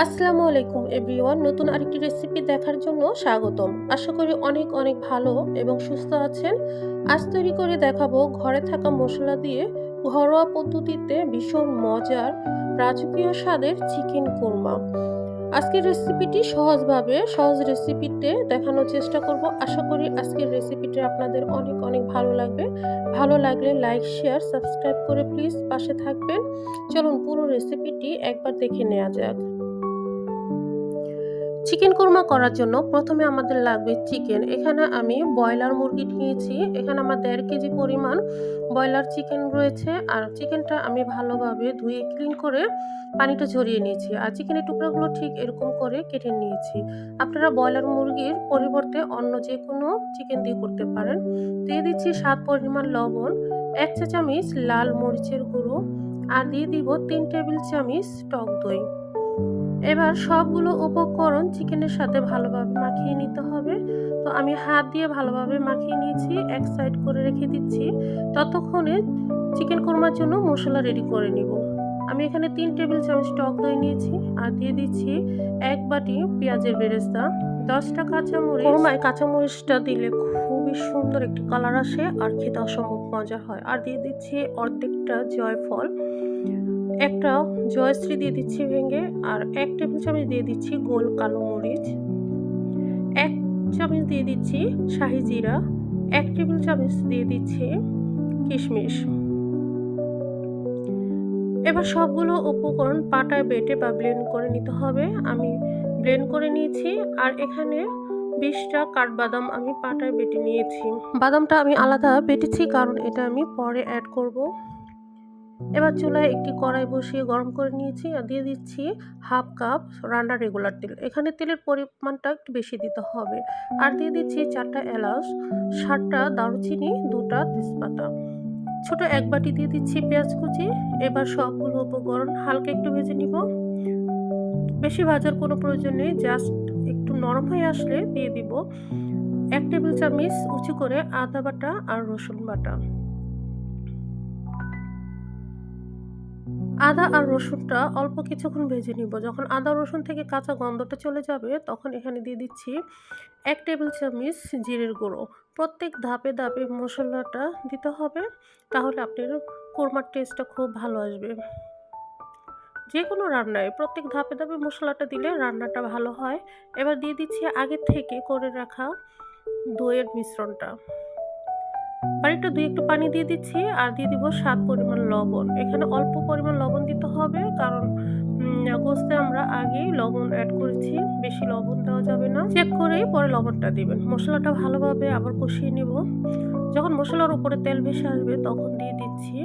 আসসালামু আলাইকুম এভরিওয়ান, নতুন আরেকটি রেসিপি দেখার জন্য স্বাগতম। আশা করি অনেক অনেক ভালো এবং সুস্থ আছেন। আজ তৈরি করে দেখাবো ঘরে থাকা মশলা দিয়ে ঘরোয়া পদ্ধতিতে ভীষণ মজার রাজকীয় স্বাদের চিকেন কোরমা আজকের রেসিপিটি সহজভাবে, সহজ রেসিপিতে দেখানোর চেষ্টা করব। আশা করি আজকের রেসিপিটি আপনাদের অনেক অনেক ভালো লাগবে। ভালো লাগলে লাইক শেয়ার সাবস্ক্রাইব করে প্লিজ পাশে থাকবেন। চলুন পুরো রেসিপিটি একবার দেখে নেওয়া যাক। চিকেন কোরমা করার জন্য প্রথমে আমাদের লাগবে চিকেন এখানে আমি ব্রয়লার মুরগি নিয়েছি। এখানে আমার দেড় কেজি পরিমাণ ব্রয়লার চিকেন রয়েছে। আর চিকেনটা আমি ভালোভাবে ধুয়ে ক্লিন করে পানিটা ঝরিয়ে নিয়েছি। আর চিকেনের টুকরাগুলো ঠিক এরকম করে কেটে নিয়েছি। আপনারা ব্রয়লার মুরগির পরিবর্তে অন্য যে কোনো চিকেন দিয়ে করতে পারেন। দিয়ে দিচ্ছি স্বাদ পরিমাণ লবণ, এক চা চামচ লাল মরিচের গুঁড়ো। আর দিয়ে দিব তিন টেবিল চামচ টক দই। এবার সবগুলো উপকরণ চিকেনের সাথে ভালোভাবে মাখিয়ে নিতে হবে। তো আমি হাত দিয়ে ভালোভাবে মাখিয়ে নিয়েছি, এক সাইড করে রেখে দিচ্ছি। ততক্ষণে চিকেন কোরমার জন্য মশলা রেডি করে নিব। আমি এখানে তিন টেবিল চামচ টক দই নিয়েছি আর দিয়ে দিচ্ছি এক বাটি পেঁয়াজের বেরেস্তা। দশটা কাঁচামরিচ কোরমায় কাঁচামরিচটা দিলে খুবই সুন্দর একটি কালার আসে আর খেতে অসম্ভব মজা হয়। আর দিয়ে দিচ্ছি অর্ধেকটা জয়ফল। একটা জয়শ্রী দিয়ে দিচ্ছি ভেঙে আর এক টেবিল চামচ দিয়ে দিচ্ছি গোল কালো মরিচ। এক চামচ দিয়ে দিচ্ছি শাহি জিরা। এক টেবিল চামচ দিয়ে দিচ্ছি কিশমিশ। এবার সবগুলো উপকরণ পাটায় বেটে বা ব্লেন্ড করে নিতে হবে। আমি ব্লেন্ড করে নিয়েছি আর এখানে বিশটা কাঠবাদাম আমি পাটায় বেটে নিয়েছি। বাদামটা আমি আলাদা বেটেছি কারণ এটা আমি পরে অ্যাড করব। এবার চুলায় একটি কড়াই বসিয়ে গরম করে নিয়েছি আর দিয়ে দিচ্ছি হাফ কাপ রান্না রেগুলার তেল। এখানে তেলের পরিমাণটা একটু বেশি দিতে হবে। আর দিয়ে দিচ্ছি চারটা এলাচ, সাতটা দারুচিনি, দুটা তেজপাতা। ছোট এক বাটি দিয়ে দিচ্ছি পেঁয়াজ কুচি। এবার সবগুলো উপকরণ হালকা একটু ভেজে নিব। বেশি ভাজার কোনো প্রয়োজন নেই, জাস্ট একটু নরম হয়ে আসলে দিয়ে দিব। এক টেবিল চামচ উঁচু করে আদা বাটা আর রসুন বাটা। আদা আর রসুনটা অল্প কিছুক্ষণ ভেজে নিব। যখন আদা, রসুন থেকে কাঁচা গন্ধটা চলে যাবে, তখন এখানে দিয়ে দিচ্ছি এক টেবিল চামচ জিরের গুঁড়ো। প্রত্যেক ধাপে ধাপে মশলাটা দিতে হবে, তাহলে আপনার কোরমার টেস্টটা খুব ভালো আসবে। যে কোনো রান্নায় প্রত্যেক ধাপে ধাপে মশলাটা দিলে রান্নাটা ভালো হয়। এবার দিয়ে দিচ্ছি আগে থেকে করে রাখা দইয়ের মিশ্রণটা। বাড়িটা দুই একটু পানি দিয়ে দিচ্ছি আর দিয়ে দিব স্বাদ পরিমাণ লবণ। এখানে অল্প পরিমাণ লবণ দিতে হবে কারণ গোস্তে আমরা আগেই লবণ অ্যাড করেছি, বেশি লবণ দেওয়া যাবে না। চেক করেই পরে লবণটা দিবেন। মশলাটা ভালোভাবে আবার কষিয়ে নিব। যখন মশলার উপরে তেল ভেসে আসবে তখন দিয়ে দিচ্ছি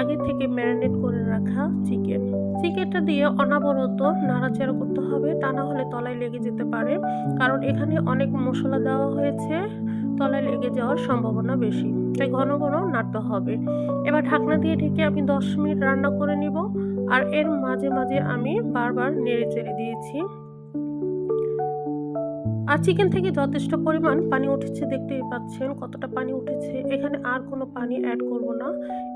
আগে থেকে ম্যারিনেট করে রাখা চিকেন চিকেনটা দিয়ে অনাবরত নাড়াচাড়া করতে হবে, তা না হলে তলায় লেগে যেতে পারে। কারণ এখানে অনেক মশলা দেওয়া হয়েছে, তলায় লেগে যাওয়ার সম্ভাবনা বেশি। তাই ঘন ঘন নাড়তে হবে। এবার ঢাকনা দিয়ে ঢেকে আমি দশ মিনিট রান্না করে নিব আর এর মাঝে মাঝে আমি বারবার নেড়ে চেড়ে দিয়েছি। আর চিকেন থেকে যথেষ্ট পরিমাণ পানি উঠেছে, দেখতেই পাচ্ছেন কতটা পানি উঠেছে। এখানে আর কোনো পানি অ্যাড করব না।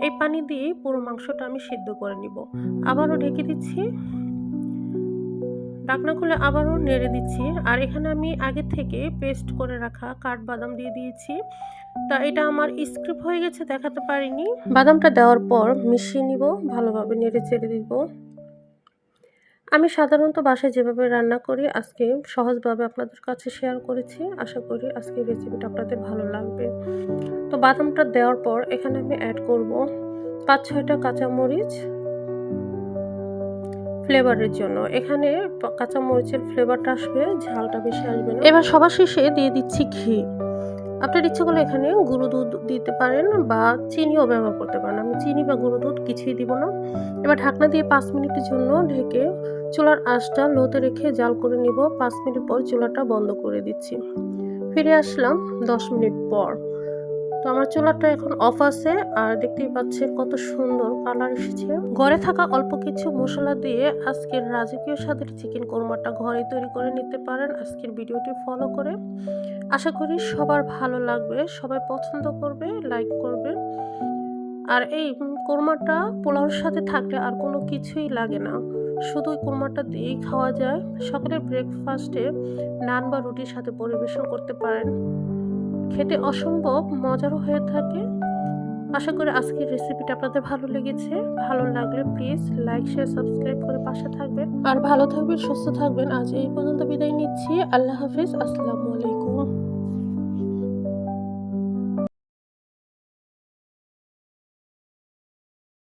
এই পানি দিয়ে পুরো মাংসটা আমি সিদ্ধ করে নিব। আবারও ঢেকে দিচ্ছি। ঢাকনা খুলে আবারও নেড়ে দিচ্ছি। আর এখানে আমি আগে থেকে পেস্ট করে রাখা কাঠবাদাম দিয়ে দিয়েছি। তা এটা আমার স্ক্রিপ্ট হয়ে গেছে, দেখাতে পারিনি। বাদামটা দেওয়ার পর মিশিয়ে নিব, ভালোভাবে নেড়ে চেড়ে দিব। আমি সাধারণত বাসায় যেভাবে রান্না করি, আজকে সহজভাবে আপনাদের কাছে শেয়ার করেছি। আশা করি আজকে রেসিপিটা আপনাদের ভালো লাগবে। তো বাদামটা দেওয়ার পর এখানে আমি অ্যাড করব পাঁচ ছয়টা কাঁচামরিচ ফ্লেভারের জন্য। এখানে কাঁচা মরিচের ফ্লেভারটা আসবে, ঝালটা বেশি আসবে না। এবার সবার শেষে দিয়ে দিচ্ছি ঘি। আপনার ইচ্ছে করলে এখানে গুঁড়ো দুধ দিতে পারেন বা চিনিও ব্যবহার করতে পারেন। আমি চিনি বা গুঁড়ো দুধ কিছুই দিব না। এবার ঢাকনা দিয়ে পাঁচ মিনিটের জন্য ঢেকে চুলার আঁচটা লোতে রেখে জাল করে নিব। পাঁচ মিনিট পর চুলাটা বন্ধ করে দিচ্ছি। ফিরে আসলাম দশ মিনিট পর। তো আমার চুলাটা এখন অফ আছে আর দেখতেই পাচ্ছেন কত সুন্দর কালার এসেছে। ঘরে থাকা অল্প কিছু মশলা দিয়ে আজকের রাজকীয় স্বাদের চিকেন কোরমাটা ঘরে তৈরি করে নিতে পারেন আজকের ভিডিওটি ফলো করে। আশা করি সবার ভালো লাগবে, সবাই পছন্দ করবে লাইক করবে। আর এই কোরমাটা পোলাওর সাথে থাকলে আর কোনো কিছুই লাগে না শুধু ওই কোরমাটা দিয়েই খাওয়া যায়। সকালের ব্রেকফাস্টে নান বা রুটির সাথে পরিবেশন করতে পারেন। খেতে অসম্ভব মজারও হয়ে থাকে। আশা করি আজকের রেসিপিটা আপনাদের ভালো লেগেছে। ভালো লাগলে প্লিজ লাইক শেয়ার সাবস্ক্রাইব করে পাশে থাকবেন। আর ভালো থাকবেন, সুস্থ থাকবেন। আজ এই পর্যন্ত বিদায় নিচ্ছি। আল্লাহ হাফিজ। আসসালামু আলাইকুম।